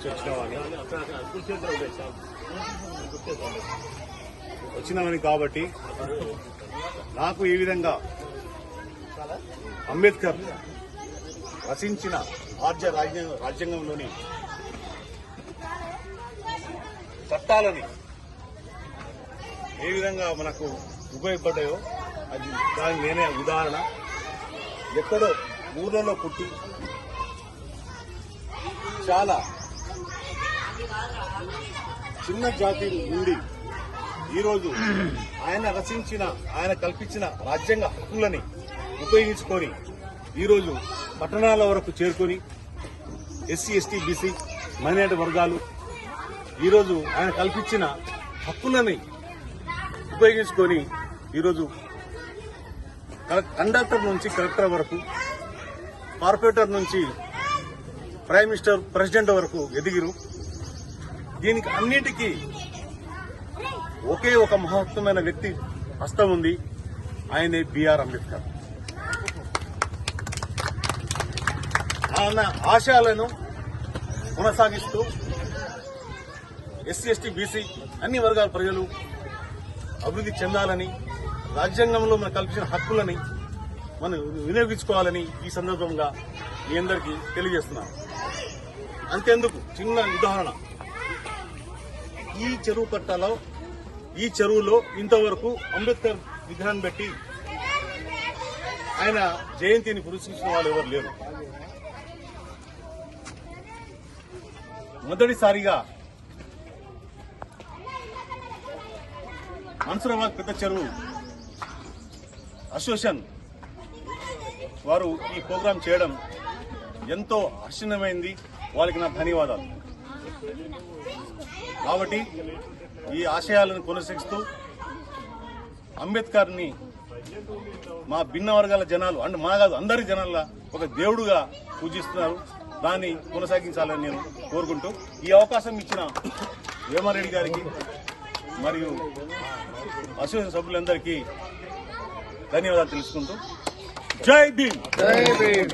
నుంచి వచ్చినామని కాబట్టి నాకు ఈ విధంగా అంబేద్కర్ రచించిన రాజ్య రాజ్యాంగ రాజ్యాంగంలోని చట్టాలని ఏ విధంగా మనకు ఉపయోగపడ్డాయో అది దానికి నేనే ఉదాహరణ. ఎక్కడో ఊర్లలో పుట్టి చాలా చిన్న జాతి నుండి ఈరోజు ఆయన రచించిన ఆయన కల్పించిన రాజ్యాంగ హక్కులని ఉపయోగించుకొని ఈరోజు పట్టణాల వరకు చేరుకొని ఎస్సీ ఎస్టీ బీసీ మైనార్టీ వర్గాలు ఈరోజు ఆయన కల్పించిన హక్కులని ఉపయోగించుకొని ఈరోజు కండక్టర్ నుంచి కలెక్టర్ వరకు కార్పొరేటర్ నుంచి ప్రైమ్ మినిస్టర్ ప్రెసిడెంట్ వరకు ఎదిగిరు. దీనికి అన్నిటికీ ఒకే ఒక మహత్వమైన వ్యక్తి హస్తం ఉంది. ఆయనే బిఆర్ అంబేద్కర్. ఆయన ఆశయాలను కొనసాగిస్తూ ఎస్సీ ఎస్టీ బీసీ అన్ని వర్గాల ప్రజలు అభివృద్ధి చెందాలని రాజ్యాంగంలో మనకు కల్పించిన హక్కులని మనం వినియోగించుకోవాలని ఈ సందర్భంగా మీ అందరికీ తెలియజేస్తున్నాను. అంతేందుకు? చిన్న ఉదాహరణ. ఈ చెరువు కట్టలో ఈ చెరువులో ఇంతవరకు అంబేద్కర్ విగ్రహం పెట్టి ఆయన జయంతిని పురస్కరించిన వాళ్ళు ఎవరు లేరు. మొదటిసారిగా మన్సూరాబాద్ పెద్ద చెరువు అసోసియేషన్ వారు ఈ ప్రోగ్రాం చేయడం ఎంతో ఆశ్చర్యమైంది. వాళ్ళకి నా ధన్యవాదాలు. కాబట్టి ఈ ఆశయాలను కొనసాగిస్తూ అంబేద్కర్ని మా భిన్న వర్గాల జనాలు అంటే మా కాదు అందరి జనాల ఒక దేవుడుగా పూజిస్తున్నారు. దాన్ని కొనసాగించాలని నేను కోరుకుంటూ ఈ అవకాశం ఇచ్చిన వేమారెడ్డి గారికి మరియు అసోసియేషన్ సభ్యులందరికీ ధన్యవాదాలు తెలుసుకుంటూ. జై భీమ్! జై భీమ్!